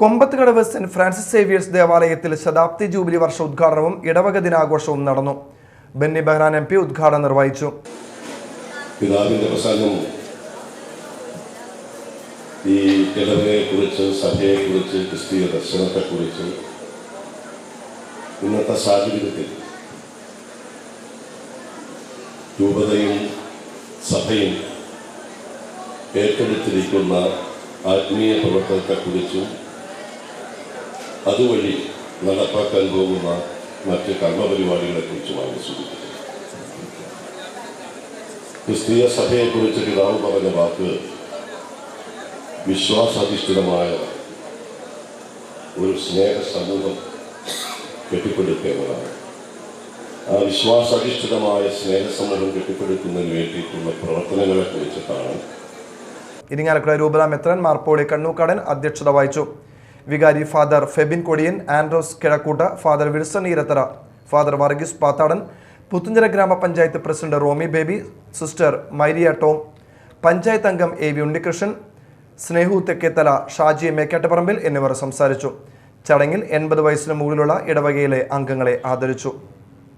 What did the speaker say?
Kombathukadavu saint Francis Xavier's ദേവാലയത്തിൽ ശതാബ്ദി jubilee വർഷ ഉദ്ഘാടനവും ഇടവക ദിനാഘോഷവും നടന്നു. ബെന്നി ബെഹ്റാൻ എം പി ഉദ്ഘാടനം നിർവഹിച്ചു. പിതാവിന്റെ പ്രസംഗം ഈ രൂപതയും സഭയും ഏറ്റെടുത്തിരിക്കുന്ന ആത്മീയ പ്രവർത്തനത്തെക്കുറിച്ചും അതുവഴി നടപ്പാക്കാൻ പോകുന്ന മറ്റ് കർമ്മപരിപാടികളെക്കുറിച്ചുമാണ് സൂചിപ്പിച്ചത് ക്രിസ്തീയ സഭയെക്കുറിച്ച് പിതാവ് പറഞ്ഞ വാക്ക് വിശ്വാസാധിഷ്ഠിതമായ ഒരു സ്നേഹ സമൂഹം കെട്ടിപ്പടുക്കേണ്ടതാണ്. ആ വിശ്വാസാധിഷ്ഠിതമായ സ്നേഹ സമൂഹം കെട്ടിപ്പടുക്കുന്നതിന് വേണ്ടിയിട്ടുള്ള പ്രവർത്തനങ്ങളെ കുറിച്ചിട്ടാണ് ഇരിങ്ങാലക്കുട രൂപത മെത്രൻ മാർപ്പോളി കണ്ണൂക്കാടൻ അധ്യക്ഷത വഹിച്ചു. വികാരി father Febin Kodiyan Andros Kizhakkoota father Wilson Eerathara father Varghese Pathadan Puthenchira ഗ്രാമപഞ്ചായത്ത് president Romy Baby sister മൈരിയ Tom panchayat അംഗം എ വി ഉണ്ണികൃഷ്ണൻ സ്നേഹു തെക്കേത്തല ഷാജി മേക്കാട്ടുപറമ്പിൽ എന്നിവർ സംസാരിച്ചു. ചടങ്ങിൽ എൺപത് വയസ്സിന് മുകളിലുള്ള ഇടവകയിലെ അംഗങ്ങളെ ആദരിച്ചു.